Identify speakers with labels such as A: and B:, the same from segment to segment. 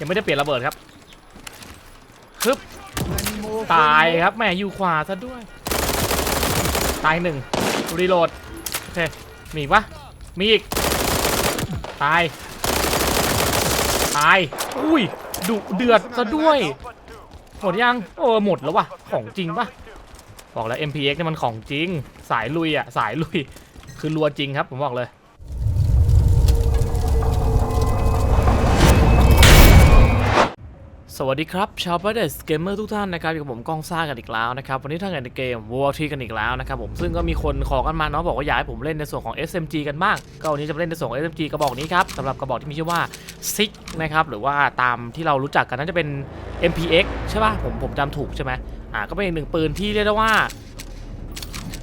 A: ยังไม่ได้เปลี่ยนระเบิดครับฮึบตายครับแหม่อยู่ขวาซะด้วย ตายหนึ่งรีโหลดโอเคมีอีกปะมีอีก ตาย ตาย อุ้ยดุเดือดซะด้วย หมดยังโอ้หมดแล้ววะของจริงปะบอกแล้ว MPX เนี่ยมันของจริง สายลุยอะ สายลุย คือรัวจริงครับ ผมบอกเลย สวัสดีครับชาวประเดสเกมเมอร์ทุกท่านนะครับอยู่กับผมก้องซ่ากันอีกแล้วนะครับวันนี้ท่านกันในเกม War 3กันอีกแล้วนะครับผมซึ่งก็มีคนขอกันมาเนาะบอกว่าอยากให้ผมเล่นในส่วนของ SMG กันบ้าง ก็วันนี้จะเล่นในส่วนของ SMG กระบอกนี้ครับสำหรับกระบอกที่มีชื่อว่า Six นะครับหรือว่าตามที่เรารู้จักกันน่าจะเป็น MPX ใช่ป่ะผมผมจำถูกใช่ไหมอ่าก็เป็นอีกหนึ่งปืนที่เรียกได้ว่า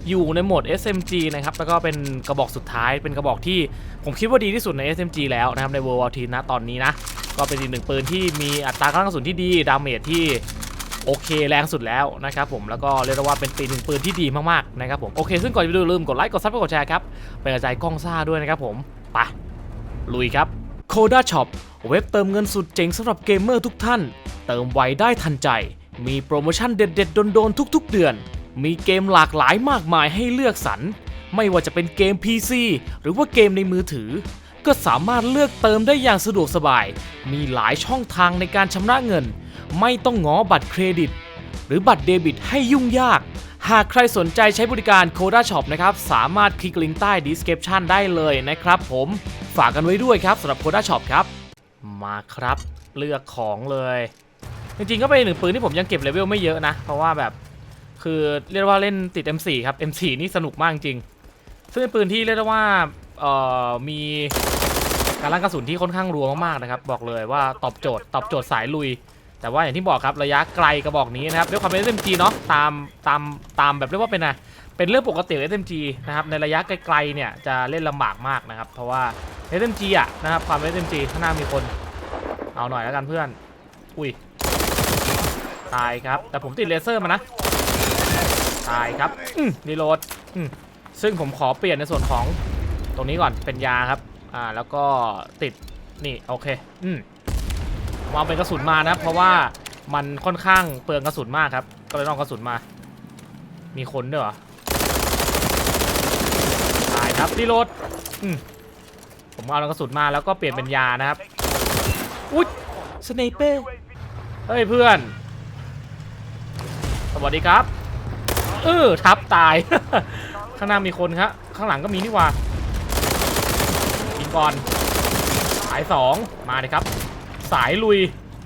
A: อยู่ในโหมด SMG นะครับแล้วก็เป็นกระบอกสุดท้ายเป็นกระบอกที่ผมคิดว่าดีที่สุดใน SMG แล้วนะครับใน World War 3นะตอนนี้นะ ก็เป็นอีกหนึ่งปืนที่มีอัตราการกระสุนที่ดีดาเมจที่โอเคแรงสุดแล้วนะครับผมแล้วก็เรียกว่าเป็นปีหนึ่งปืนที่ดีมากๆนะครับผมโอเค ซึ่งก่อนจะไปดูลืมกดไลค์กดซับกดแชร์ครับเป็นกำลังใจกล้องซ่าด้วยนะครับผมไปลุยครับ Coda Shop เว็บเติมเงินสุดเจ๋งสำหรับเกมเมอร์ทุกท่าน เติมไวได้ทันใจ มีโปรโมชั่นเด็ดๆ โดนๆ ทุกๆ เดือน มีเกมหลากหลายมากมายให้เลือกสรรไม่ว่าจะเป็นเกม PC หรือว่าเกมในมือถือ ก็สามารถเลือกเติมได้อย่างสะดวกสบาย มีหลายช่องทางในการชำระเงิน ไม่ต้องง้อบัตรเครดิต หรือบัตรเดบิตให้ยุ่งยาก หากใครสนใจใช้บริการ Coda Shop นะครับ สามารถคลิกลิงก์ใต้ description ได้เลยนะครับผมฝากกันไว้ด้วยครับสำหรับ Coda Shop ครับ มาครับ เลือกของเลย จริงๆก็เป็นหนึ่งปืนที่ผมยังเก็บเลเวลไม่เยอะนะ เพราะว่าแบบคือเรียกว่าเล่นติด M4 ครับ M4 นี่สนุกมากจริงซึ่งเป็นปืนที่เรียกได้ว่าเอ่อมี การลั่นกระสุนที่ค่อนข้างรัวมากๆนะครับบอกเลยว่าตอบโจทย์ตอบโจทย์สายลุย แต่ว่าอย่างที่บอกครับระยะไกลกระบอกนี้นะครับด้วยความเป็น SMG เนาะตามตามตามแบบเรียกว่าเป็นอะเป็นเรื่องปกติของ SMG นะครับในระยะไกลๆเนี่ยจะเล่นลำบากมากนะครับเพราะว่า SMG อะนะครับความเป็น SMG ข้างหน้ามีคนเอาหน่อยแล้วกันเพื่อนอุ้ยตายครับแต่ผมติดเลเซอร์มานะตายครับอืมรีโหลดอืมซึ่งผมขอเปลี่ยนในส่วนของตรงนี้ก่อนเป็นยาครับ อ่าแล้วก็ติดนี่โอเคอืมมเอาเป็นกระสุนมานะเพราะว่ามันค่อนข้างเปลืองกระสุนมากครับ ก็เลยต้องเอากระสุนมา มีคนด้วยเหรอตายครับรีโหลดอืมผมเอากระสุนมาแล้วก็เปลี่ยนเป็นยานะครับอุ๊ยสไนเปอร์เฮ้ยเพื่อน สวัสดีครับ เออทับตาย ข้างหน้ามีคนครับข้างหลังก็มีนี่หว่า ก่อน สายสองมาเลยครับ สายลุย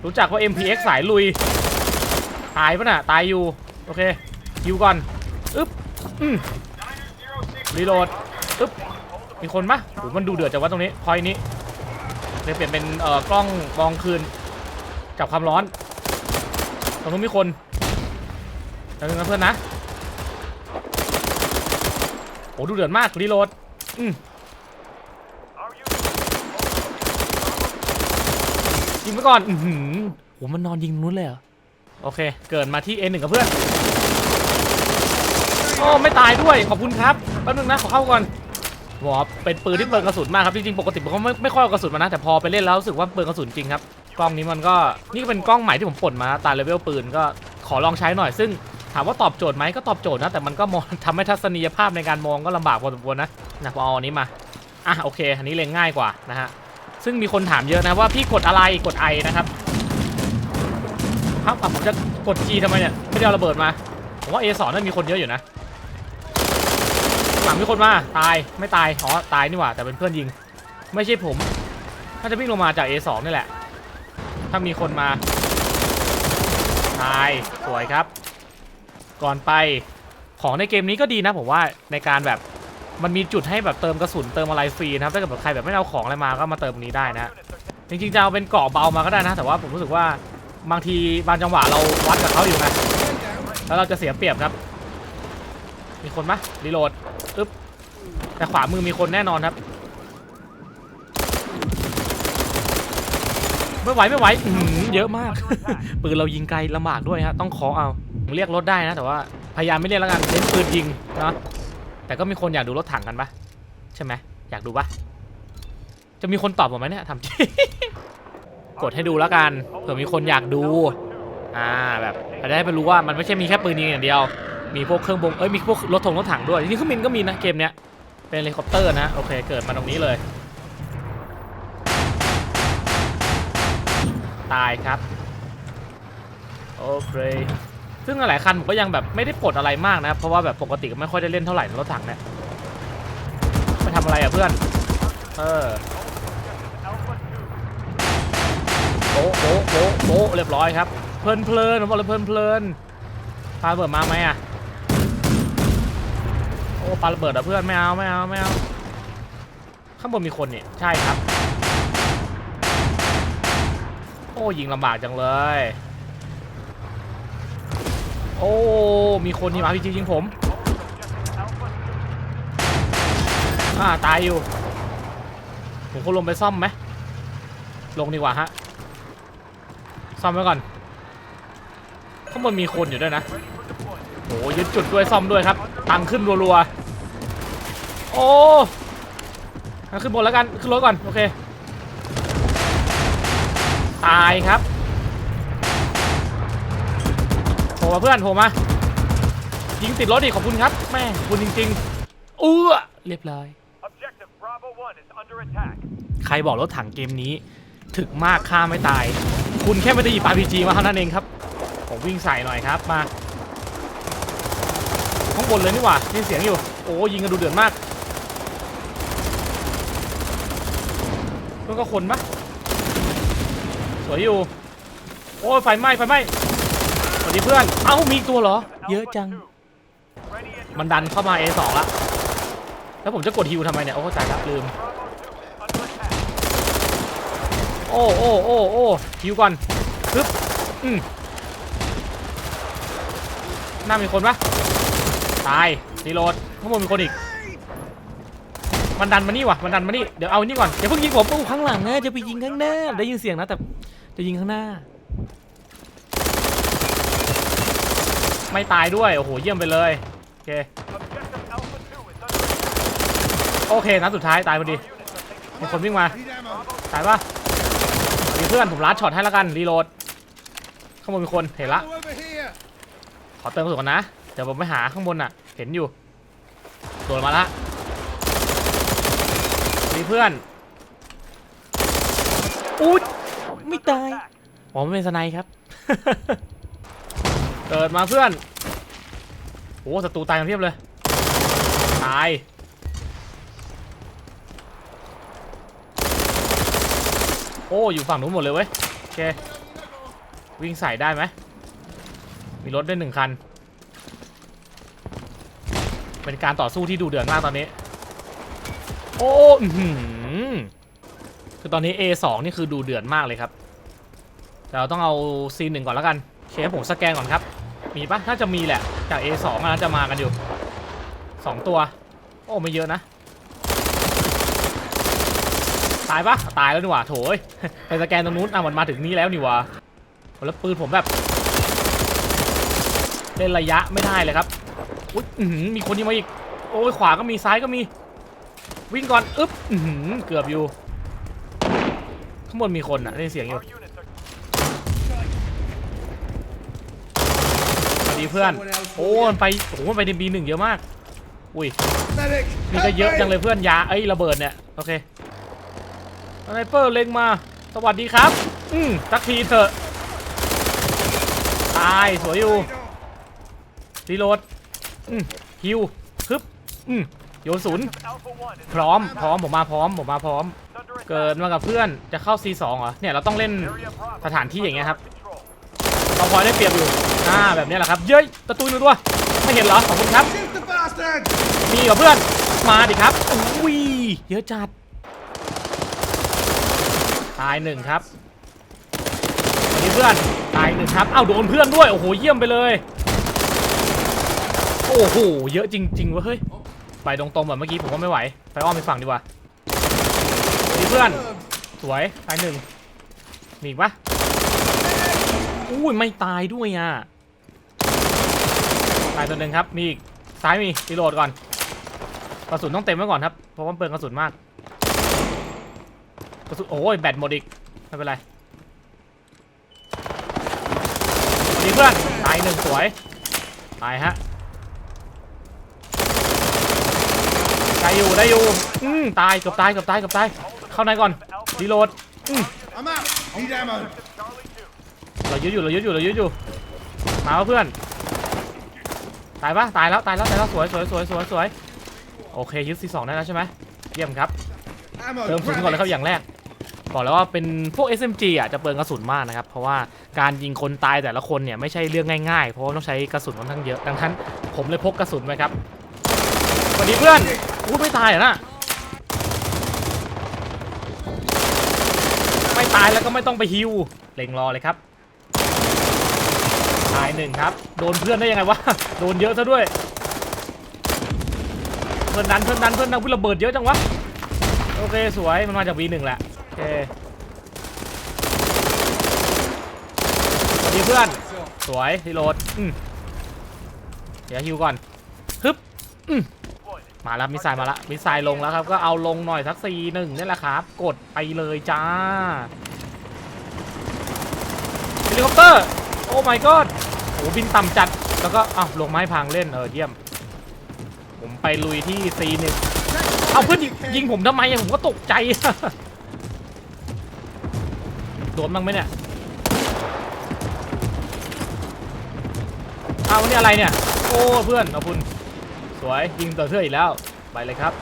A: รู้จักว่า MPX สายลุย ตายปะน่ะ ตายอยู่ โอเคยิวก่อน อึ๊บอืมรีโหลด อึ๊บ มีคนปะโหมันดูเดือดจังวะตรงนี้ พอยนี้เลยเปลี่ยนเป็นเอ่อกล้องมองคืน จับความร้อน ตรงนู้นมีคนเดี๋ยวนึงนะเพื่อนนะโอ้ดูเดือดมากรีโหลด อืม ยิงไปก่อน อือหือโหมันนอนยิงนู้นเลยเหรอ โอเค เกิดมาที่ A1 กับเพื่อนโอ้ไม่ตายด้วย ขอบคุณครับ แป๊บนึงนะ ขอเข้าก่อนบอกว่าเป็นปืนที่เปลืองกระสุนมากครับ จริงๆ ปกติผมก็ไม่ไม่ค่อยเอากระสุนมานะ แต่พอไปเล่นแล้วรู้สึกว่าเปลืองกระสุนจริงครับ กล้องนี้มันก็ นี่ก็เป็นกล้องใหม่ที่ผมปลดมาตามเลเวลปืนก็ขอลองใช้หน่อย ซึ่งถามว่าตอบโจทย์ไหมก็ตอบโจทย์นะ แต่มันก็มองทำให้ทัศนียภาพในการมองก็ลำบากพอสมควรนะนะพอเอาอันนี้มา อะโอเค อันนี้เล็งง่ายกว่านะฮะ ซึ่งมีคนถามเยอะนะว่าพี่กดอะไรกดไอนะครับครับผมจะกด G ทำไมเนี่ยไม่ได้เอาระเบิดมาผมว่า A2 นั่นมีคนเยอะอยู่นะข้างหลังมีคนมาตายไม่ตายอ๋อตายนี่หว่าแต่เป็นเพื่อนยิง ไม่ใช่ผมถ้าจะวิ่งลงมาจาก A2 นี่แหละ ถ้ามีคนมาตายสวยครับ ก่อนไปของในเกมนี้ก็ดีนะผมว่าในการแบบ มันมีจุดให้แบบเติมกระสุนเติมอะไรฟรีนะครับถ้าเกิดแบบใครแบบไม่เอาของอะไรมาก็มาเติมตรงนี้ได้นะจริงๆจะเอาเป็นเกาะเบามาก็ได้นะ แต่ว่าผมรู้สึกว่าบางทีบางจังหวะเราวัดกับเขาอยู่นะแล้วเราจะเสียเปรียบครับ มีคนปะรีโหลดอึ๊บแต่ขวามือมีคนแน่นอนครับไม่ไหวไม่ไหวเยอะมาก ปืนเรายิงไกลลำบากด้วยฮะต้องขอเอาเรียกรถได้นะ แต่ว่าพยายามไม่เรียกแล้วกันเน้นปืนยิงนะ แต่ก็มีคนอยากดูรถถังกันปะใช่ไหมอยากดูปะจะมีคนตอบผมไหมเนี่ยทำจริงกดให้ดูแล้วกันเผื่อมีคนอยากดู อ่าแบบจะได้ไปรู้ว่ามันไม่ใช่มีแค่ปืนยิงอย่างเดียว มีพวกเครื่องบงเอ้ยมีพวกรถถงรถถังด้วยจริงๆเครื่องบินก็มีนะเกมเนี้ยเป็นเฮลิคอปเตอร์นะโอเคเกิดมาตรงนี้เลย ตายครับโอเค ซึ่งหลายคันผมก็ยังแบบไม่ได้ปลดอะไรมากนะเพราะว่าแบบปกติก็ไม่ค่อยได้เล่นเท่าไหร่รถถังเนี่ยไปทำอะไรอะเพื่อน เออโป๊ะโป๊ะโป๊ะโป๊ะเรียบร้อยครับ เพลินเพลินผมบอกเลยเพลินเพลินปาระเบิดมาไหมอะโอ้ปาระเบิดอะเพื่อนไม่เอาไม่เอาไม่เอาข้างบนมีคนเนี่ยใช่ครับ โอ้ยิงลำบากจังเลย โอ้ มีคนที่มาพีจียิงผม อ่า ตายอยู่ ผมควรลงไปซ่อมไหม ลงดีกว่าฮะ ซ่อมไว้ก่อน ข้างบนมีคนอยู่ด้วยนะโอ้ยึดจุดด้วยซ่อมด้วยครับ ตังขึ้นรัวๆ โอ้ขึ้นบนแล้วกัน ขึ้นรถก่อน โอเค ตายครับ ผล่มาเพื่อนโผล่มายิงติดรถดิขอบคุณครับแม่ขอบคุณจริงๆอู้เรียบร้อย
B: Objective Bravo 1 is under attack.
A: ใครบอกรถถังเกมนี้ ถึกมากฆ่าไม่ตาย คุณแค่ไม่ได้หยิบ RPG มาเท่านั้นเองครับ ผมวิ่งใส่หน่อยครับมาข้างบนเลยนี่หว่าได้ยินเสียงอยู่ โอ้ยิงกันดูเดือดมากมันก็คนปะสวยอยู่ โอ้ยไฟไหม้ไฟไหม้ส วัสดีเพื่อน เอ้ามีอีกตัวเหรอ เยอะจัง
B: Ready and
A: มันดันเข้ามา A2 ละ แล้วผมจะกดฮิวทำไมเนี่ย โอ้ตายแล้วลืม
B: Bravo 2 is under attack.
A: โอ้โอ้โอ้โอ้ฮิวก่อนปึ๊บอืมหน้ามีคนปะตายรีโหลดข้างบนมีคนอีก มันดันมานี่วะมันดันมานี่ เดี๋ยวเอานี่ก่อนอย่าเพิ่งยิงผมโอ้ข้างหลังนะจะไปยิงข้างหน้า ได้ยินเสียงนะแต่จะยิงข้างหน้า ไม่ตายด้วย โอ้โห เยี่ยมไปเลย โอเค โอเคนัดสุดท้ายตายพอดี มีคนวิ่งมา ตายปะมีเพื่อนผมลัดช็อตให้แล้วกัน รีโหลด ข้างบนมีคน เห็นละ ขอเติมกระสุนก่อนนะ เดี๋ยวผมไปหาข้างบนน่ะ เห็นอยู่ โดนมาละ มีเพื่อน อุ๊ยไม่ตาย ผมเป็นสไนครับ เกิดมาเพื่อนโอ้ศัตรูตายกันเพียบเลย ตาย โอ้อยู่ฝั่งนู้นหมดเลยเว้ย โอเค วิ่งใส่ได้ไหม มีรถด้วยหนึ่งคัน เป็นการต่อสู้ที่ดูเดือดมากตอนนี้ โอ้อหือคือตอนนี้ A2 นี่คือดูเดือดมากเลยครับแต่เราต้องเอา C1 ก่อนแล้วกันเคผมสแกนก่อนครับ มีปะน่าจะมีแหละ จาก A2 น่าจะมากันอยู่ 2 ตัว โอ้ไม่เยอะนะ ตายปะตายแล้วนี่หว่าโถยไปสแกนตรงนู้นอะมันมาถึงนี่แล้วนี่หว่าแล้วปืนผมแบบเล่นระยะไม่ได้เลยครับอุ๊ยอื้หือมีคนยิงมาอีก โอ้ยขวาก็มีซ้ายก็มี วิ่งก่อน อึ๊บอื้หือเกือบอยู่ ข้างบนมีคนอะได้เสียงอยู่
B: Our units are
A: สวัส ดีเพื่อน โอ้มันไปโอ้มันไปในบีหนึ่งเยอะมาก อุ้ยมีก็เยอะจังเลยเพื่อนยาเอ้ยระเบิดเนี่ย โอเคสไนเปอร์เล็งมา สวัสดีครับ อืมสักทีเถอะ ตาย สวยอยู่รีโหลดอืมฮิวฮึบอืมโยนศูนย์พร้อม พร้อม ผมมาพร้อม ผมมาพร้อม เกิดมากับเพื่อน จะเข้า C2 เหรอ เนี่ย เราต้องเล่นสถานที่อย่างเงี้ยครับ เราพอได้เปรียบอยู่อ่าแบบนี้แหละครับ เย้ยประตูหนึ่งตัว ไม่เห็นเหรอ ขอบคุณครับ มีกับเพื่อน มาดิครับอุ้ยเยอะจัด ตายหนึ่งครับสวัสดีเพื่อน ตายหนึ่งครับ เอ้าโดนเพื่อนด้วย โอ้โห เยี่ยมไปเลย โอ้โห เยอะจริงๆวะเฮ้ย ไปตรงๆแบบเมื่อกี้ผมก็ไม่ไหว ไปอ้อมไปฝั่งดีกว่าสวัสดีเพื่อน สวย ตายหนึ่งมีอีกปะ อุ้ยไม่ตายด้วยอะ ตายตัวหนึ่งครับ มีอีกซ้ายมีรีโหลดก่อน กระสุนต้องเต็มไว้ก่อนครับ เพราะว่าเปลือกระสุนมาก กระสุนโอ้ยแบตหมดอีก ไม่เป็นไรดีเพื่อน ตายหนึ่งสวย ตายฮะได้อยู่ได้อยู่ อืมตายเกือบตายเกือบตายเกือบตาย เข้าในก่อนรีโหลดอืม
C: I'm out. Need ammo.
B: Charlie 2.
A: เรายึดอยู่เรายึดอยู่เรายึดอยู่มาแล้วเพื่อนตายปะตายแล้วตายแล้วตายแล้วสวยสวยสวยสวยสวยโอเคยึดซีสองได้แล้วใช่ไหมเยี่ยมครับ
C: Ammo.
A: เติมกระสุนก่อนเลยครับอย่างแรกบอกแล้วว่าเป็นพวก SMG อะจะเปลืองกระสุนมากนะครับ เพราะว่าการยิงคนตายแต่ละคนเนี่ยไม่ใช่เรื่องง่ายๆ เพราะว่าต้องใช้กระสุนค่อนข้างเยอะ ดังนั้นผมเลยพกกระสุนไว้ครับสวัสดีเพื่อนอู้ไม่ตายเหรอนะไม่ตายแล้วก็ไม่ต้องไปฮิวเล็งรอเลยครับตายหนึ่งครับ โดนเพื่อนได้ยังไงวะ โดนเยอะซะด้วย เพื่อนดันเพื่อนดันเพื่อนดันเพื่อนระเบิดเยอะจังวะ โอเคสวย มันมาจาก V1 แหละ โอเคสวัสดีเพื่อน สวยรีโหลดอืมเดี๋ยวฮิวก่อน ฮึบอืมมาแล้วมิสไซล์มาแล้วมิสไซล์ลงแล้วครับ ก็เอาลงหน่อยสักสีหนึ่งนี่แหละครับ กดไปเลยจ้าเฮลิคอปเตอร์ โอ้ my god โอ้บินต่ำจัด แล้วก็อ้าวลงไม้พังเล่น เออเยี่ยม ผมไปลุยที่ C1 เอาเพื่อนยิงผมทำไมอะผมก็ตกใจ โดนบ้างไหมเนี่ยเอาวันนี้อะไรเนี่ย โอ้เพื่อนขอบคุณ สวยยิงต่อเทื่ออีกแล้ว ไปเลยครับ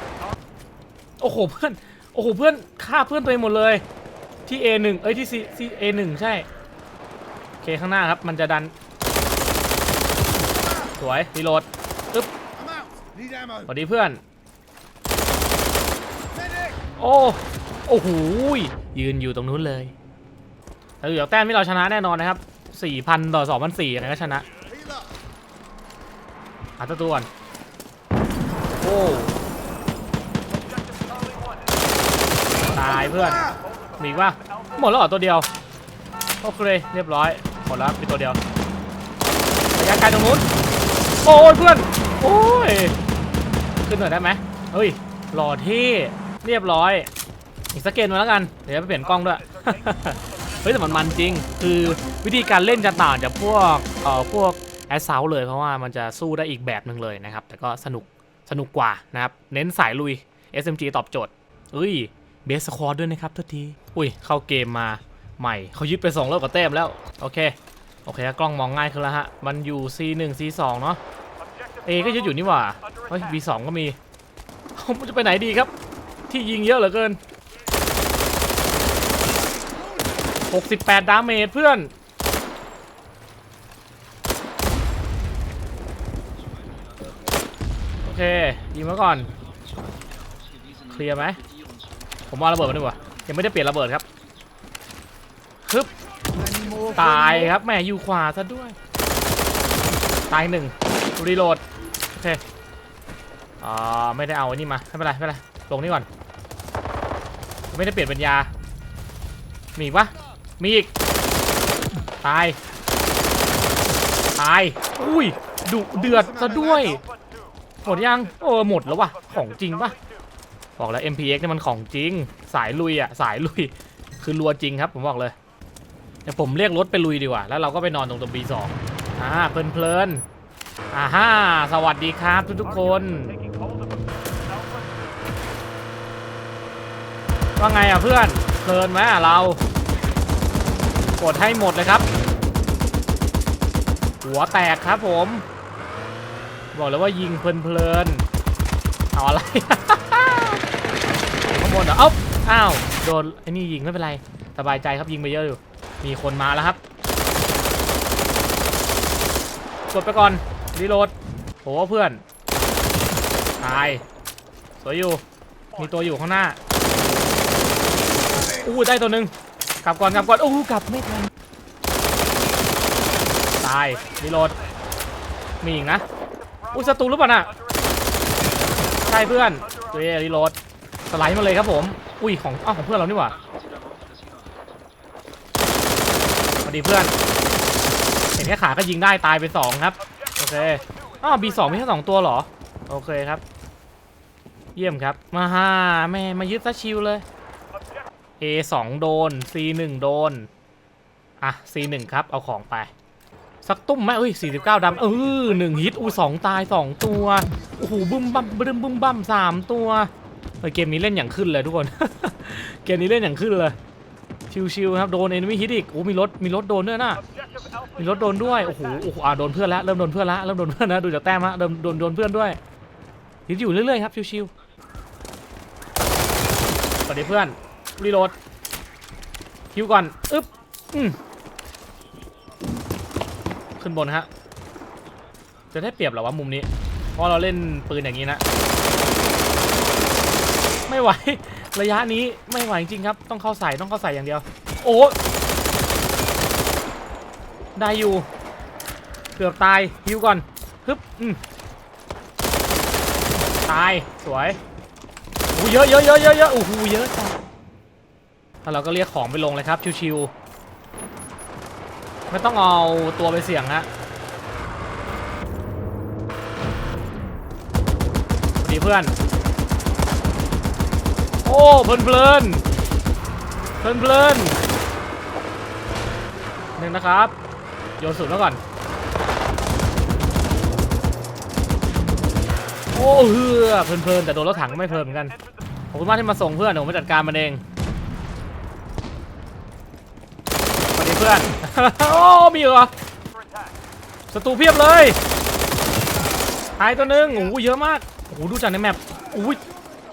A: โอ้โหเพื่อน โอ้โหเพื่อนฆ่าเพื่อนตัวเองหมดเลย ที่ A1 เอ้ยที่ C C A1 ใช่โอเคข้างหน้าครับ มันจะดัน วยรีโหลด
C: I'm out. Need ammo.
A: สวัสดีเพื่อน โอ้ โอ้โหยืนอยู่ตรงนู้นเลยเราเหลือแต้มที่เราชนะแน่นอนนะครับ 4,000 ต่อ 2,400ยังไงก็ชนะ
C: Heal up.
A: หาตัวตัวก่อนโอ้ตายเพื่อน มีอีกป่ะหมดแล้วเหรอตัวเดียว โอเค เรียบร้อย หมดแล้วมีตัวเดียวระยะไกลตรงนู้น โอ้ยเพื่อน โอ้ย ขึ้นหน่อยได้ไหมเฮ้ย หล่อเท่เรียบร้อย อีกสักเกมมาแล้วกัน เดี๋ยวไปเปลี่ยนกล้องด้วย เฮ้ยแต่มันมันจริง คือวิธีการเล่นจะต่างจากพวกเอ่อพวกแอสเซาเลยเพราะว่ามันจะสู้ได้อีกแบบหนึ่งเลยนะครับ แต่ก็สนุกสนุกกว่านะครับ เน้นสายลุย SMG ตอบโจทย์เอ้ยเบสสควอตด้วยนะครับทุกที อุ้ยเข้าเกมมาใหม่เขายึดไป2รอบกับแต้มแล้ว โอเค โอเคกล้องมองง่ายขึ้นแล้วฮะ มันอยู่ C1 C2 เนาะ
B: Objective
A: เอก็ยึดอยู่นี่หว่า
B: under
A: เฮ้ย
B: attack.
A: B2 ก็มีผมจะไปไหนดีครับ ที่ยิงเยอะเหลือเกิน 68 ดาเมจเพื่อน โอเค ยิงมาก่อน เคลียร์ไหม ผมเอาระเบิดมาดีกว่า ยังไม่ได้เปลี่ยนระเบิดครับ ฮึบ
C: Any more?
A: ตายครับแหม่อยู่ขวาซะด้วย ตายหนึ่งรีโหลดโอเคอ่าไม่ได้เอาอันนี้มาไม่เป็นไรไม่เป็นไรลงนี่ก่อน ไม่ได้เปลี่ยนเป็นยามีอีกปะมีอีก ตาย ตาย อุ้ยดุเดือดซะด้วย
B: Alpha 2.
A: หมดยังโอ้หมดแล้ววะของจริงปะบอกแล้ว MPX เนี่ยมันของจริง สายลุยอะ สายลุย คือรัวจริงครับ ผมบอกเลย เดี๋ยวผมเรียกรถไปลุยดีกว่า แล้วเราก็ไปนอนตรงตรง B2 อ่าเพลินเพลินๆอ่าฮ่าสวัสดีครับทุกทุกๆคนว่าไงอะเพื่อนเพลินไหมอะเรากดให้หมดเลยครับ หัวแตกครับผม บอกเลยว่ายิงเพลินๆเอาอะไรข้างบนเหรอเอ้าอ้าวโดนไอ้นี่ยิงไม่เป็นไร สบายใจครับยิงไปเยอะอยู่ มีคนมาแล้วครับกดไปก่อนรีโหลดโหเพื่อน ตาย สวยอยู่ มีตัวอยู่ข้างหน้า อู้ได้ตัวหนึ่งกลับก่อนกลับก่อน อู้กลับไม่ทัน ตายรีโหลด มีอีกนะอุ้ยศัตรูหรือเปล่าน่ะ ใช่เพื่อนตัวเอรีโหลด สไลด์มาเลยครับผม อุ้ยของอ้าวของเพื่อนเรานี่หว่าสวัส ดีเพื่อน เห็นแค่ขาก็ยิงได้ตายไปสองครับ โอเคอ้าวบีสองมีแค่สองตัวเหรอ โอเคครับ เยี่ยมครับ มาฮ่าแม่มายึดซะชิวเลย A 2 โดน C 1 โดน อะ C 1 ครับ เอาของไป สักตุ้มไหมเอ้ย 49ดำเออหนึ่งฮิต อู้สองตายสองตัว โอ้โหบึ้มบั้มบึ้มบึ้มบั้มสามตัวเฮ้ยเกมนี้เล่นอย่างขึ้นเลยทุกคน เกมนี้เล่นอย่างขึ้นเลย ชิวๆครับโดนเอนมี่ฮิตอีกโอ้มีรถมีรถโดนด้วยนะมีรถโดนด้วยโอ้โหโอ้โหอ่าโดนเพื่อนแล้วเริ่มโดนเพื่อนแล้วเริ่มโดนเพื่อนแล้วดูจากแต้มฮะเริ่มโดนโดนเพื่อนด้วยยิงอยู่เรื่อยๆครับชิวๆสวัสดีเพื่อนรีโหลดคิวก่อนอึ๊บอืมขึ้นบนฮะจะได้เปรียบหรอวะมุมนี้เพราะเราเล่นปืนอย่างนี้นะ ไม่ไหว ระยะนี้ไม่ไหวจริงครับ ต้องเข้าใส่ต้องเข้าใส่อย่างเดียว โอ้ได้อยู่ เกือบตายฮิวก่อนฮึบอืมตายสวยโอ้เยอะเยอะเยอะเยอะเยอะโอ้โหเยอะจังแล้วเราก็เรียกของไปลงเลยครับชิวๆไม่ต้องเอาตัวไปเสี่ยงฮะดีเพื่อน อ้เพลินเพลินเพลินเพลินหนึ่งนะครับ โยนสุดแล้วก่อน โอ้เฮือเพลินๆแต่โดนรถถังก็ไม่เพลินเหมือนกันขอบคุณมากที่มาส่งเพื่อนเดี๋ยวผมไปจัดการมันเองสวัสดีเพื่อน โอ้มีเหรอศัตรูเพียบเลยหายตัวนึงโอ้โหเยอะมากโอ้ดูจากในแมปอุ้ย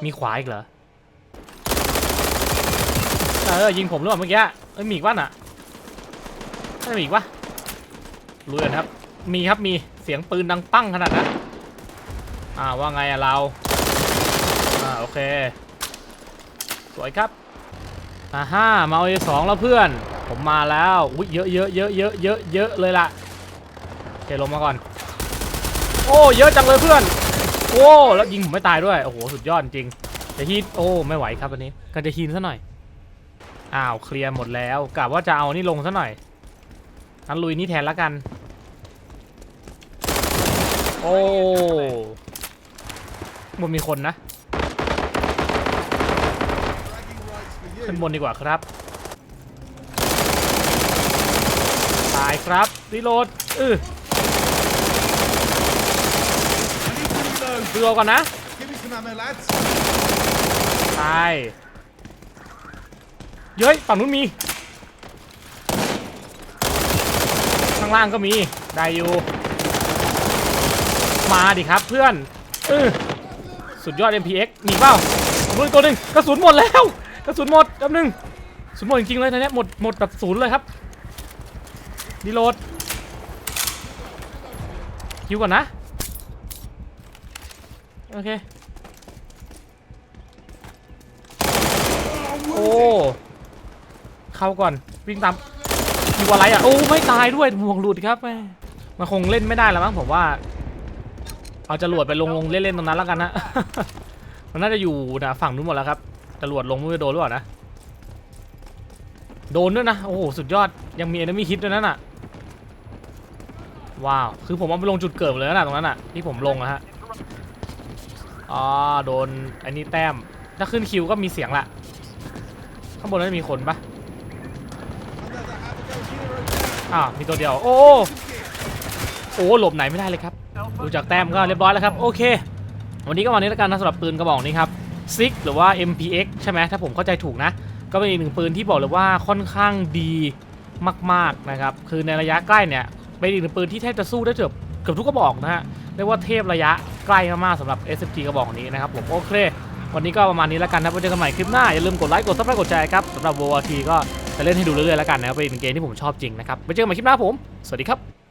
A: มีขวาอีกเหรอ เออยิงผมหรือเปล่าเมื่อกี้เอ้ยมีอีกวะน่ะไม่มีอีกวะรู้เลยนะครับ มีครับมีเสียงปืนดังปั้งขนาดนั้นอ่าว่าไงอะเราอ่าโอเค สวยครับอ่าฮ่ามาเอาสองแล้วเพื่อน ผมมาแล้วอุ้ยเยอะเยอะเยอะเยอะเยอะเยอะเลยล่ะโอเคลงมาก่อน โอ้เยอะจังเลยเพื่อน โอ้แล้วยิงผมไม่ตายด้วยโอ้โหสุดยอดจริงจะฮีทโอ้ไม่ไหวครับวันนี้ก็จะฮีนซะหน่อย อ้าวเคลียร์หมดแล้วกะว่าจะเอานี่ลงซะหน่อยงั้นลุยนี่แทนละกัน โอ้บนมีคนนะขึ้นบนดีกว่าครับ ตายครับรีโหลดอือ
C: I need to reload.
A: ดูเอก่อนนะตาย เย้ยฝั่งนู้นมี ข้างล่างก็มี ได้อยู่ มาดิครับเพื่อนเออสุดยอด MPX มีเปล่ามือตัวหนึ่งกระสุนหมดแล้วกระสุนหมดแป๊บนึงสุนหมดจริงๆเลยนะเนี่ยหมดหมดแบบศูนย์เลยครับดีโหลดคิวก่อนนะโอเคโอ้ เข้าก่อนวิ่งตามมีวอะไรอะโอ้ไม่ตายด้วยห่วงหลุดครับแม่มันคงเล่นไม่ได้แล้วมั้งผมว่า เอาจรวดไปลงลงเล่นๆตรงนั้นแล้วกันนะมันน่าจะอยู่นะฝั่งนู้นหมดแล้วครับจรวดลงไม่รู้จะโดนหรือเปล่านะโดนด้วยนะโอ้โหสุดยอดยังมี enemy hit ด้วยนั่นน่ะว้าวคือผมเอาไปลงจุดเกิดหมเลยนะตรงนั้นน่ะที่ผมลงอะฮะอ๋อโดนอ้นี่แต้มถ้าขึ้นคิวก็มีเสียงละข้างบนนั้นมีคนปะ อ้ามีตัวเดียว โอ้โอ้หลบไหนไม่ได้เลยครับ ดูจากแต้มก็เรียบร้อยแล้วครับ โอเค วันนี้ก็วันนี้แล้วกันนะสำหรับปืนกระบอกนี้ครับซิกหรือว่า MPX ใช่ไหมถ้าผมเข้าใจถูกนะ ก็เป็นอีกหนึ่งปืนที่บอกเลยว่าค่อนข้างดีมากๆนะครับ คือในระยะใกล้เนี่ยเป็นอีกหนึ่งปืนที่แทบจะสู้ได้เกือบเกือบทุกกระบอกนะฮะเรียกว่าเทพระยะใกล้มากๆสำหรับ SMG กระบอกนี้นะครับผมโอเค วันนี้ก็ประมาณนี้แล้วกันนะไว้เจอกันใหม่คลิปหน้าอย่าลืมกดไลค์กดซับสไครต์กดแชร์ครับสำหรับ WOT ก็ จะเล่นให้ดูเรื่อยๆแล้วกันนะครับเป็นเกมที่ผมชอบจริงนะครับไปเจอกันใหม่คลิปหน้าผม สวัสดีครับ